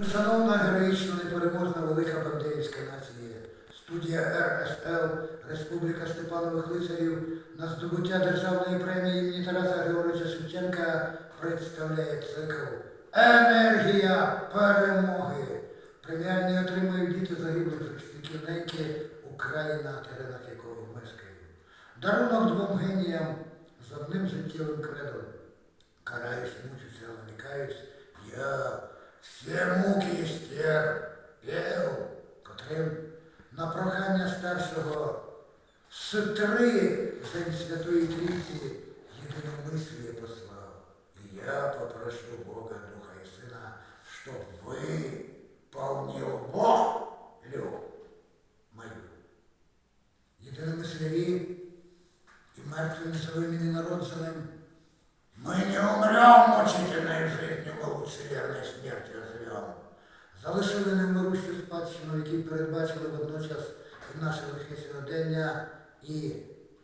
Шановна героїчна непереможна велика бандерівська нація, студія РСЛ Республіка Степанових Лицарів на здобуття державної премії імені Тараса Григоровича Шевченка представляє цикл Енергія перемоги. Преміальні отримують діти загиблих захисників неньки Україна, на теренах якої мешкають. Дарунок двом геніям з одним життєвим кредом. Караюсь, мучуся, але. Я все муки стерпел, котрим на прохання старшого сутри три День Святої Трійці єдиномисліє послав. І я попрошу Бога, Духа і Сина, щоб ви повні волю Залишили спадщину, які передбачили водночас наше лихе сьогодення, і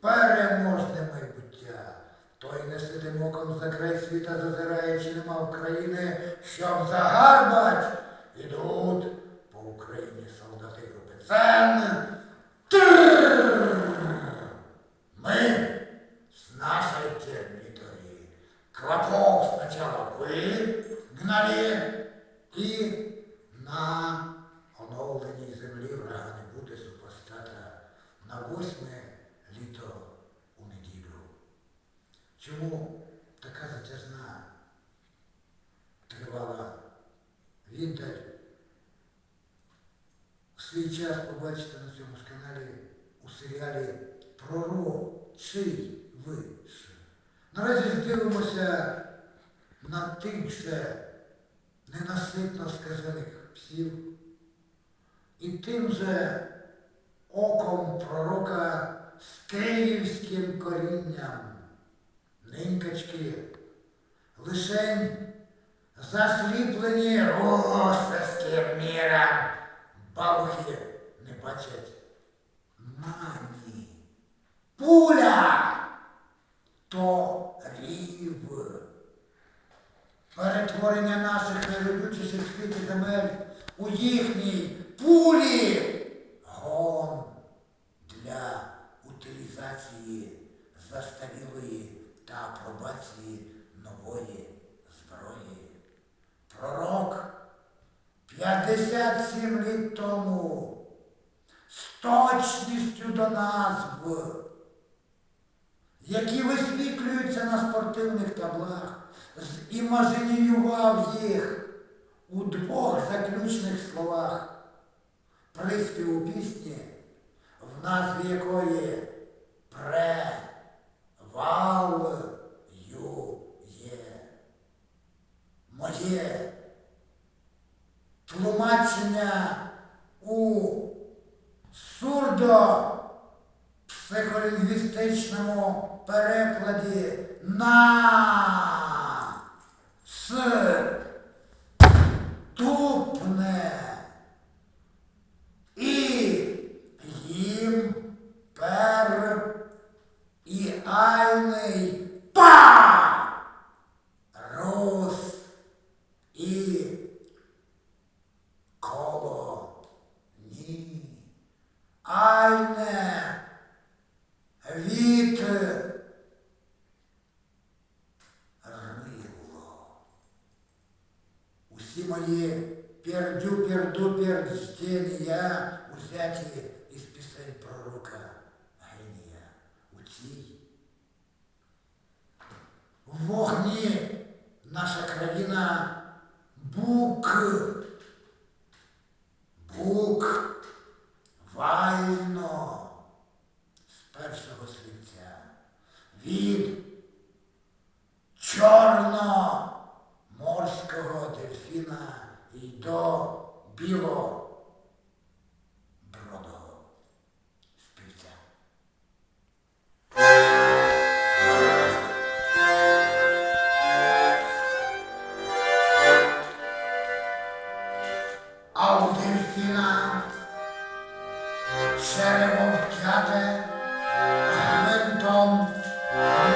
переможне майбуття. Той не сидим оком за край світа зазирає, чи нема України, щоб загарбать, ідуть по Україні солдати групи Цен. Восьме літо у неділю. Чому така затяжна тривала віддаль? В свій час побачите на цьому ж каналі у серіалі Пророчий виш. Наразі дивимося на тих же ненаситно скажених псів і тим же оком пророка з київським корінням. Нинькачки, лишень засліплені російським міром, бабухи не бачать мані. Пуля то рів. Перетворення наших найлюбючіших в світі земель у їхній пулі апробації нової зброї. Пророк 57 літ тому з точністю до назв, які висвітлюються на спортивних таблах, зімаженіював їх у двох заключних словах. Приспів у пісні, в назві якої тлумачення у сурдо психолінгвістичному перекладі на с. Тупне. І їм пер і альний Усі мої пердю перду пердстєнія узяті із пісень пророка генія у цій в вогні наша країна бук, бук, вально з першого слівця від i dobiło brodą w piłce. Audelfina przerwał kwiatę chętom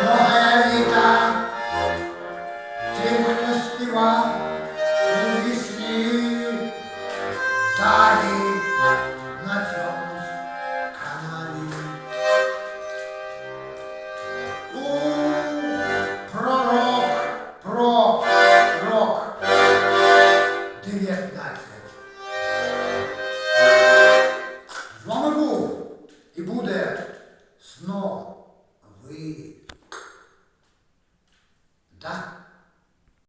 Moja elita, tym, kto spiła Oh!